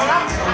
Voilà.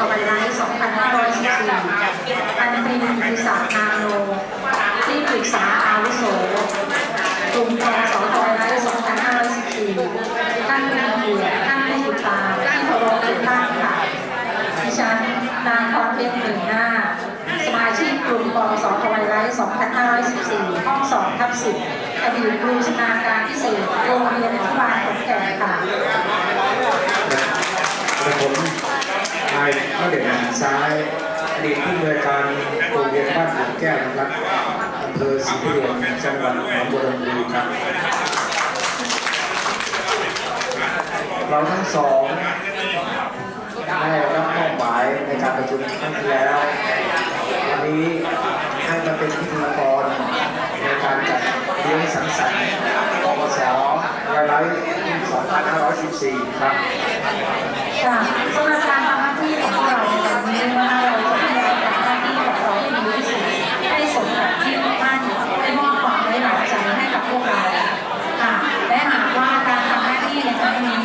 ปปสทำไมไร2514พันตรีกิติศักดิ์นาโนที่ปรึกษาอาวุโสกลุ่มปปสทไร้2514ท่านเป็นเกียรติท่านผู้ติดตามที่เคารพทุกท่านค่ะดิฉันนางพรเพชรหนึ่งหน้า สมาชิกกลุ่มปปสทไร้2514 ห้อง2ทับ10อดีตครูชำนาญการพิเศษโรงเรียนอนุบาลขอนแก่นค่ะ และผมนายพระเดช ซ้ายอดีตผู้อำนวยการโรงเรียนบ้านหลวงแก้วนะครับอำเภอศรีบุรีจังหวัดหนองบัวลำพูครับ เราทั้งสองได้รับมอบหมายในการประชุมครั้งที่แล้ววันนี้ให้มาเป็นพิธีกรในการจัดเลี้ยงสังสรรค์ปปสไวไลท์2514 ครับค่ะสำหรับการทำหน้าที่ของเรา นวันนี้นะคะเราจะพยายามทำหน้าที่ของเราให้ดีที่สุดให้สมกับที่ท่านได้มอบความไว้วางใจให้กับพวกเราค่ะและหากว่าการทำหน้าที่ในครั้งนี้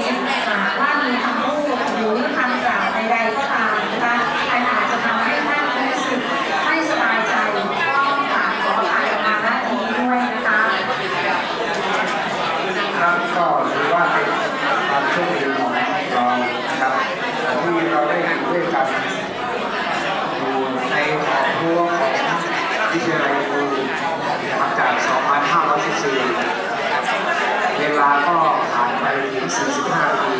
หากว่ามีคำพูดหรือคำกล่าวใดๆก็ตามนะคะอันอาจจะทำให้ท่านรู้สึกไม่สบายใจก็ต้องกราบขออภัยมาณที่ด้วยนะคะครับก็ถือว่าเป็นความโชคดีของเรานะครับที่เราได้อยู่ด้วยกันอยู่ในครอบครัวของ วิทยาลัยครูมาจาก 2514 เวลาก็ผ่านไปถึง 45 ปี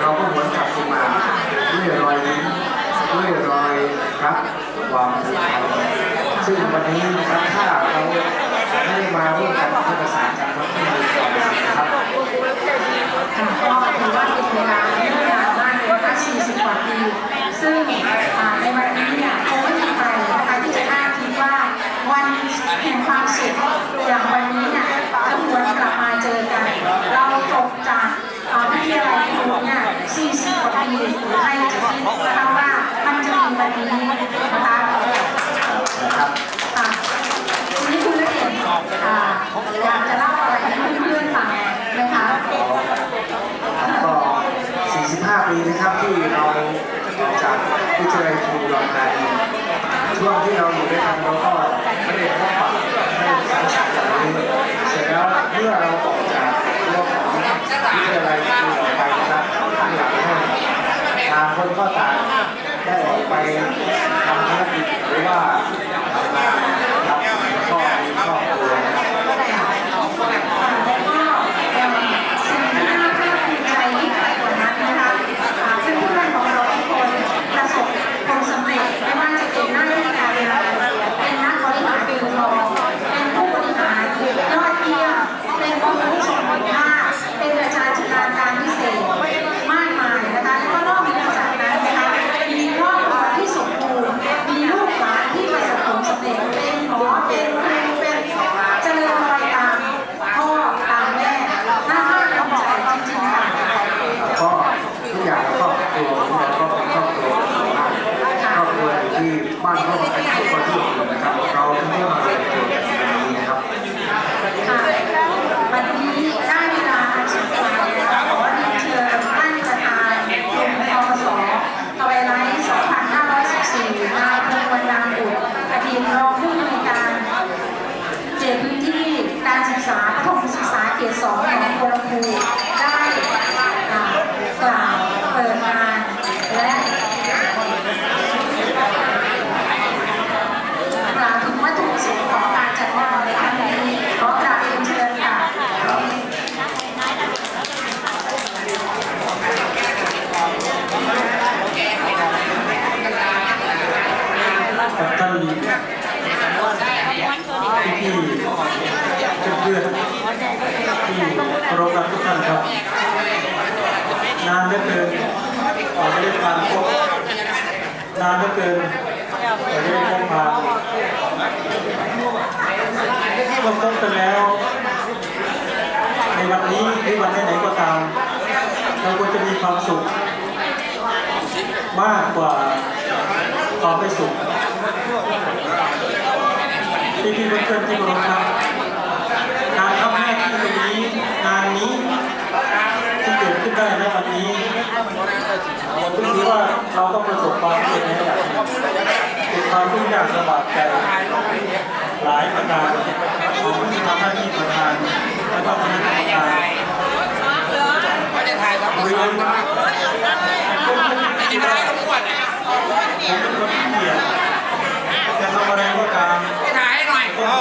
เราก็หวนกลับขึ้นมาด้วยรอยยิ้มด้วยรอยรักความผูกพันซึ่งวันนี้นะครับถ้าเราไม่ได้มาร่วมกันเพื่อประสานกันเราไม่มีความสุขครับก็ถือว่าเป็นเวลาที่นานมากเลยนะคะ40 กว่าปี ซึ่งอ่าในวันนี้เนี่ยคงไม่มีใครนะคะที่จะน่าคิดว่าวันแห่งความสุขอย่างวันนี้เนี่ยจะหวนกลับมาเจอกัน เราจบจากอ่าวิทยาลัยครูเนี่ย40 กว่าปีใครจะคิดนะคะว่ามันจะมีวันนี้นะคะ นะครับ ค่ะทีนี้คุณละเอียดอ่าอยากจะเล่าอะไรให้เพื่อนๆฟังไหมคะ ก็ ดีนะครับที่เราออกจากวิทยาลัยครูรอนธานีช่วงที่เราอยู่ด้วยกันเราก็ไม่ได้พบปะไม่ได้สังสรรค์แบบนี้เสร็จแล้วเมื่อเราออกจากรั้วของวิทยาลัยครูออกไปนะครับข้างหลังห้องต่างคนก็ต่างได้ออกไปทำธุรกิจหรือว่าทำงานครับก็มีครอบครัว บ้านเขาไอ้ที่คนที่ สุข มากกว่าความไม่สุขพี่พี่เพื่อนๆที่เคาครับการทำหน้าที่ตรงนี้งานนี้ที่เกิดขึ้นได้ในวันนี้ผมถือว่าเราก็ประสบความสำเร็จในระดับหนึ่งเป็นความทุกข์ยากลำบากใจหลายประการของที่ทำหน้าที่ประธานและก็คณะกรรมการ เรียนผมเป็นคนที่เกียจจะทำอะไรก็ตามไปถ่ายให้หน่อยโอ้โห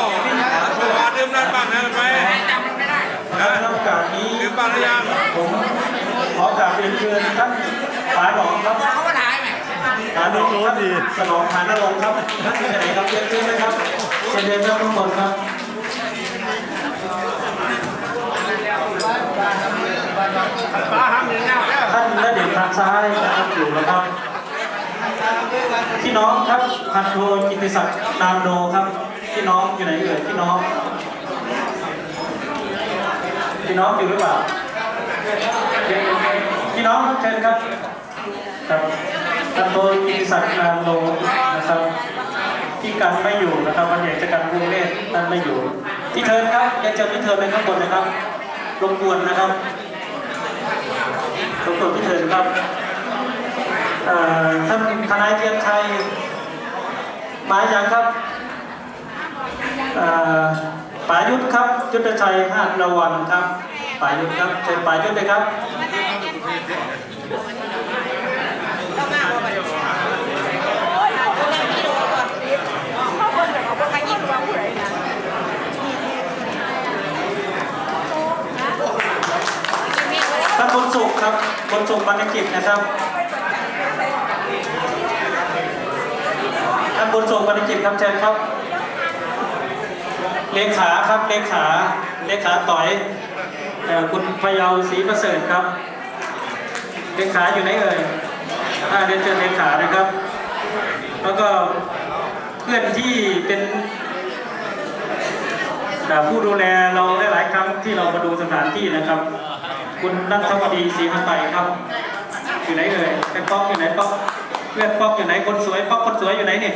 ดื่มนั่นบ้างนะไปในไม่ได้นะโอกาสนี้ดื่มบ้างหรือยังผมขอกราบเรียนเชิญท่านป๋าหลองครับเขาก็ถ่ายไหมป๋าหลองครับสนองฐานนรงครับท่านที่ไหนครับเรียนเชิญเลยครับเชิญเรียนครับทุกคนครับ ป้าห้ามหนึ่งแล้วท่านและเด็กทางซ้ายนะครับอยู่แล้วครับพี่น้องครับพันโทกิติศักดิ์นามโนครับพี่น้องอยู่ไหนเอ่ยพี่น้องพี่น้องอยู่หรือเปล่าพี่น้องเชิญครับครับพันโทกิติศักดิ์นามโนนะครับพี่กันไม่อยู่นะครับวันใหญ่จะกันกรุงเทพท่านไม่อยู่พี่เทินครับยังเจอพี่เทิร์นในข้างบนนะครับรบกวนนะครับ รบกวนพี่เถินครับท่านทนายเทียนชัยมาอย่างครับปายุทธครับยุทธชัยหาดระวันครับปายุทธครับเชิญปายุทธเลยครับ ท่านบนสุขครับบนสุขบรรณกิจนะครับท่านบนสุขบรรณกิจครับเชิญครับ เลขาครับเลขาเลขาต่อยเอ่อคุณพยาวศรีประเสริฐครับ เลขาอยู่ไหนเอ่ยอ่าเรียนเชิญเลขานะครับ แล้วก็เพื่อนที่เป็น ผู้ดูแลเราหลายๆครั้งที่เรามาดูสถานที่นะครับ คุณนัทวดีศรีหันไตครับอยู่ไหนเอ่ยเป็นป๊อกอยู่ไหนป๊อกเพื่อนป๊อกอยู่ไหนคนสวยป๊อกคนสวยอยู่ไหนเนี่ย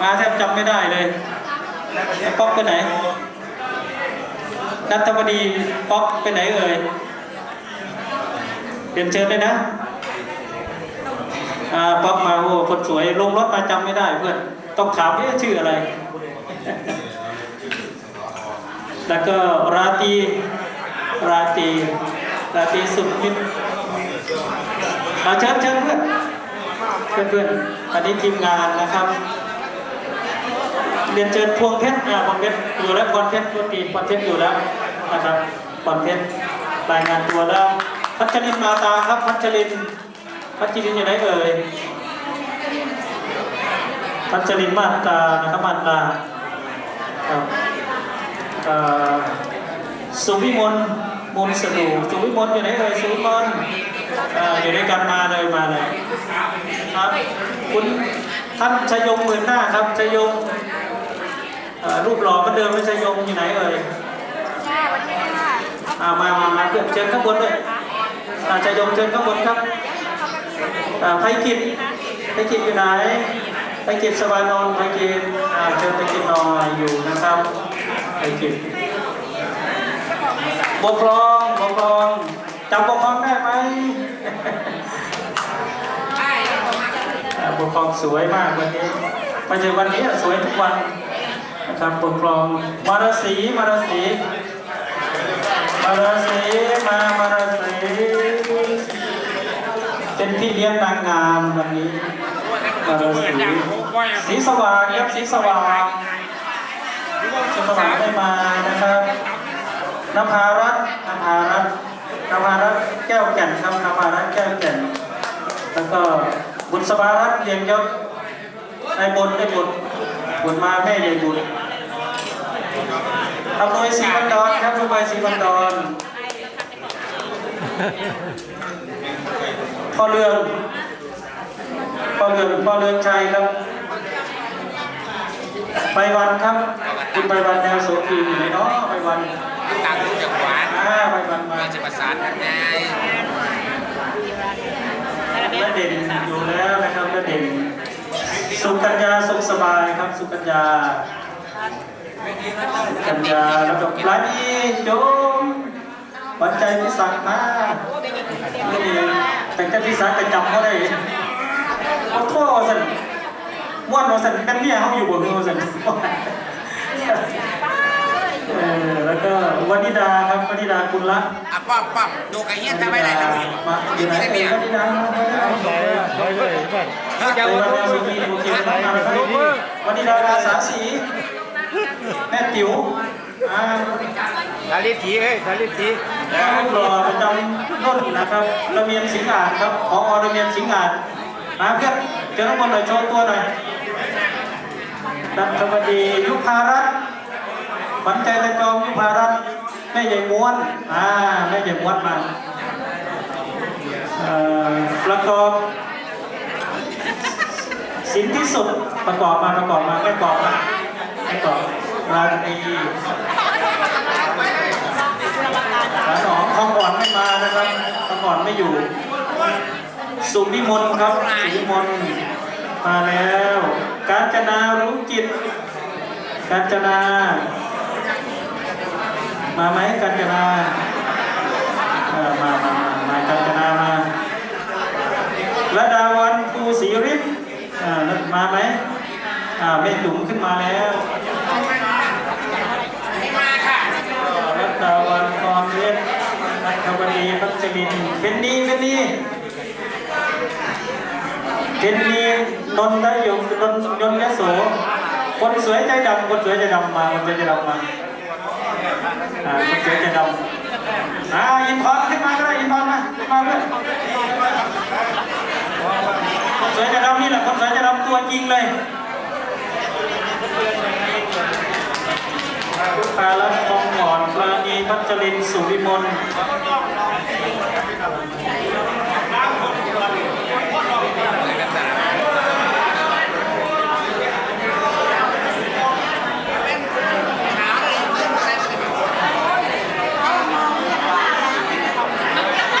มาแทบจำไม่ได้เลยไอ้ป๊อกไปไหนนัทวดีป๊อกไปไหนเอ่ยเรียนเชิญเลยนะอ่าป๊อกมาโอ้คนสวยลงรถมาจำไม่ได้เพื่อนต้องถามเอ๊ะชื่ออะไร แล้วก็ราตรีราตรีราตรีสุดมิตรเอาเชิญเชิญเพื่อนเพื่อนเพื่อนอันนี้ทีมงานนะครับ เรียนเชิญพวงเพชรอ่าพวงเพชรอยู่แล้วพรเพชรตัวตีพรเพชรอยู่แล้วนะครับพรเพชรรายงานตัวแล้ว พัชรินมาตาครับ พัชริน พัชรินอยู่ไหนเอ่ยพัชรินมาตานะครับมาตาครับ สุวิมลมูลสนูสุวิมลอยู่ไหนเอ่ยสุวิมลเอ่ออยู่ด้วยกันมาเลยมาเลยครับคุณท่านชยงหมื่นหน้าครับชยงเอ่อรูปหล่อเหมือนเดิมไม่ชยงอยู่ไหนเอ่ยอ่ามามามาเพื่อนเชิญข้างบนด้วยอ่าชยงเชิญข้างบนครับอ่าไพกิจไพกิจอยู่ไหนไพกิจสวานนท์ไพกิจอ่าเชิญไพกิจหน่อยอยู่นะครับ ไอ้กิจปกครองปกครองจำปกครองได้ไหมอ่าปกครองสวยมากวันนี้ไม่ใช่วันนี้สวยทุกวันนะครับปกครองมารสีมารสีมารสีมามารสีเป็นพี่เลี้ยงนางงามวันนี้มารสีสีสว่างครับสีสว่าง สุขภาพได้มานะครับนภารัตน์นภารัตน์นภารัตน์แก้วแก่นครับนภารัตน์แก้วแก่น แล้วก็บุตรสภารัตน์เรียงยศนายบุญได้บุตรบุตรมาแม่ใหญ่บุตรอำนวยศรีบันดอนครับอำนวยศรีบันดอนพ่อเรืองพ่อเรืองพ่อเรืองชัยครับ ไปวันครับ คุณไปวันแนวโสพีอยู่ไหนเนาะไปวันต่างรู้จักหวานอ่าไปวันมาเราจะประสานกันไงและเด่นอยู่แล้วนะครับและเด่น สุกัญญาสุขสบายครับ สุกัญญาสุกัญญาแล้วก็ปลาดีโจมหวันใจพิสักมาไม่ดีแต่จะพิสักแต่จำเขาได้เอาโทษสันม่วนเราสันกันเนี่ยเขาอยู่บนเราสัน เออแล้วก็วนิดาครับวนิดาคุณละอะป้อมป้อมดูกระเฮียนทำไมไรนะมาอยู่ไหนเนี่ยวนิดามาวนิดาจะวันรู้นี้สุขีโอเคนะครับวันนี้ดาราสาสีแม่ติ๋วอ่าสาลิถีเฮ้ยสาลิถีรูปหล่อประจำรุ่นนะครับระเบียนสิงห์อาจครับพอระเบียนสิงห์อาจมาเพื่อนเจอน้องบอลหน่อยโชว์ตัวหน่อย ดันธบดียุพารัตน์ขวัญใจตะจอมยุพารัตแม่ใหญ่ม้วนอ่าแม่ใหญ่ม้วนมาประกอบสินที่สุดประกอบมาประกอบมาแม่กอบมาแม่กอบราตรีขาหนองทองก่อนไม่มานะครับทองก่อนไม่อยู่ สุวิมลครับสุวิมลมาแล้ว การจนารู้จิต การจนา มาไหมการจนาเออมามามามาการจนามาระดาวันภูศรีฤทธิ์อ่าแล้วมาไหมอ่าแม่จุ๋มขึ้นมาแล้วรัตดาวันกรเวทนัทวดีพัชรินทร์เพนนีเพนนีเพนนี นนทยงนนยนยโสคนสวยใจดำคนสวยใจดำมาคนสวยใจดำมาอ่าคนสวยใจดำอ่าอินทอนขึ้นมาก็ได้อินทอนมาขึ้นมาเพื่อนคนสวยใจดำนี่แหละคนสวยใจดำตัวจริงเลยปาลัดทองหมอนปลาณีพัชรินทร์สุวิมล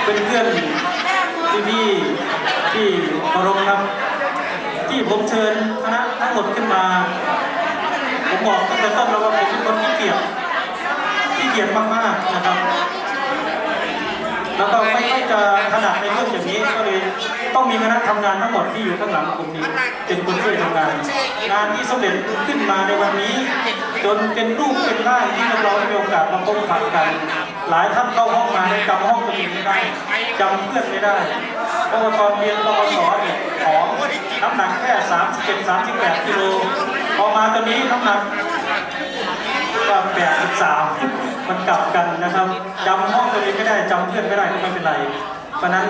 เป็นเพื่ อนพี่พี่ที่เคารพครับ ที่ผมเชิญคณะทั้งหมดขึ้นมา ผมบอกตั้งแต่ต้นแล้วว่าผมเป็นคนที่เกียจที่เกียจมากๆนะครับ แล้วก็ไม่ค่อยจะถนัดในเรื่องอย่างนี้ก็เลยต้องมีคณะทำงานทั้งหมดที่อยู่ข้างหลังผมนี้เป็นคนช่วยทำงานงานที่สำเร็จขึ้นมาในวันนี้ จนเป็นรูปเป็นร่างที่เราได้มีโอกาสมาพบปะกัน หลายท่านเข้าห้องมาจำห้องตัวเองไม่ได้จำเพื่อนไม่ได้เพราะว่าตอนเรียนปวสเนี่ยของน้ำหนักแค่37 38กิโลพอมาตัวนี้น้ำหนักก็83มันกลับกันนะครับจำห้องตัวเองไม่ได้จำเพื่อนไม่ได้ก็ไม่เป็นไร เพราะนั้น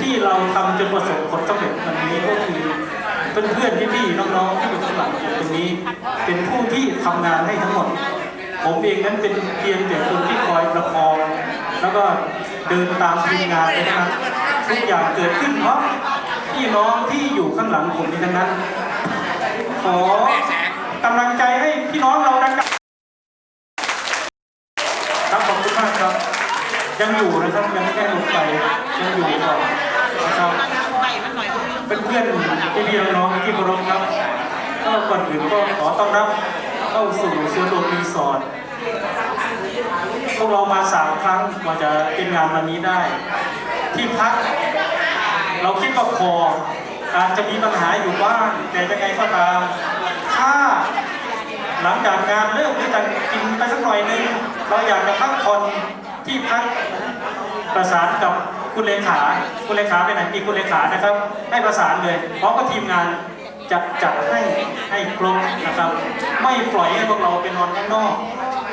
ที่เราทำจนประสบผลสำเร็จวันนี้ก็คือเพื่อนเพื่อนๆพี่ๆน้องๆที่อยู่ข้างหลังตรงนี้ เป็นผู้ที่ทำงานให้ทั้งหมด ผมเองนั้นเป็นเพียงแต่คนที่คอยประคอง แล้วก็เดินตามทีมงานไปทั้งนั้นทุกอย่างเกิดขึ้นเพราะพี่น้องที่อยู่ข้างหลังผมนี้ทั้งนั้น ขอกำลังใจให้พี่น้องเราดังครับขอบคุณมากครับ ยังอยู่นะครับยังไม่ได้ลงไปยังอยู่ก่อนนะครับเป็นเพื่อนพี่พี่น้องที่เคารพครับก็ก่อนอื่นก็ขอต้อนรับ เข้าสู่สวนโดมรีสอร์ทพวกเรามาสามครั้งกว่าจะเป็นงานวันนี้ได้ ที่พัก เราคิดว่าพออาจจะมีปัญหาอยู่บ้าง แต่ยังไงก็ตาม ถ้าหลังจากงานเลิกหรือจะกินไปสักหน่อยนึงเราอยากจะพักผ่อนที่พักประสานกับคุณเลขา คุณเลขาไปไหนมีคุณเลขานะครับ ให้ประสานเลยพร้อมกับทีมงาน จะจัดให้ให้ครบนะครับ ไม่ปล่อยให้พวกเราไปนอนข้างนอก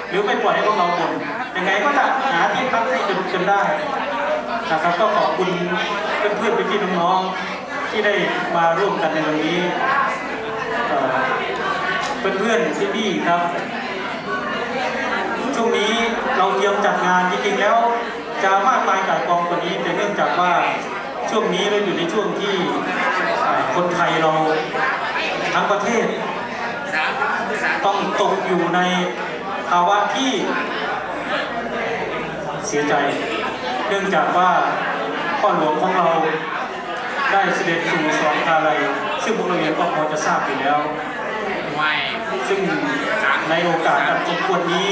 หรือไม่ปล่อยให้พวกเราบ่นยังไงก็จะหาที่พักให้จนจนได้นะครับก็ขอบคุณเพื่อนๆพี่ๆน้องๆที่ได้มาร่วมกันในวันนี้เอ่อเพื่อนๆพี่ๆครับช่วงนี้เราเตรียมจัดงานจริงๆแล้วจะมากมายกายกองกว่านี้แต่เนื่องจากว่าช่วงนี้เราอยู่ในช่วงที่ คนไทยเราทั้งประเทศ ต้องตกอยู่ในภาวะที่เสียใจ เนื่องจากว่าพ่อหลวงของเราได้เสด็จสู่สวรรคาลัยซึ่งพวกเราเองก็พอจะทราบอยู่แล้วไม่ซึ่งในโอกาสอันสมควรนี้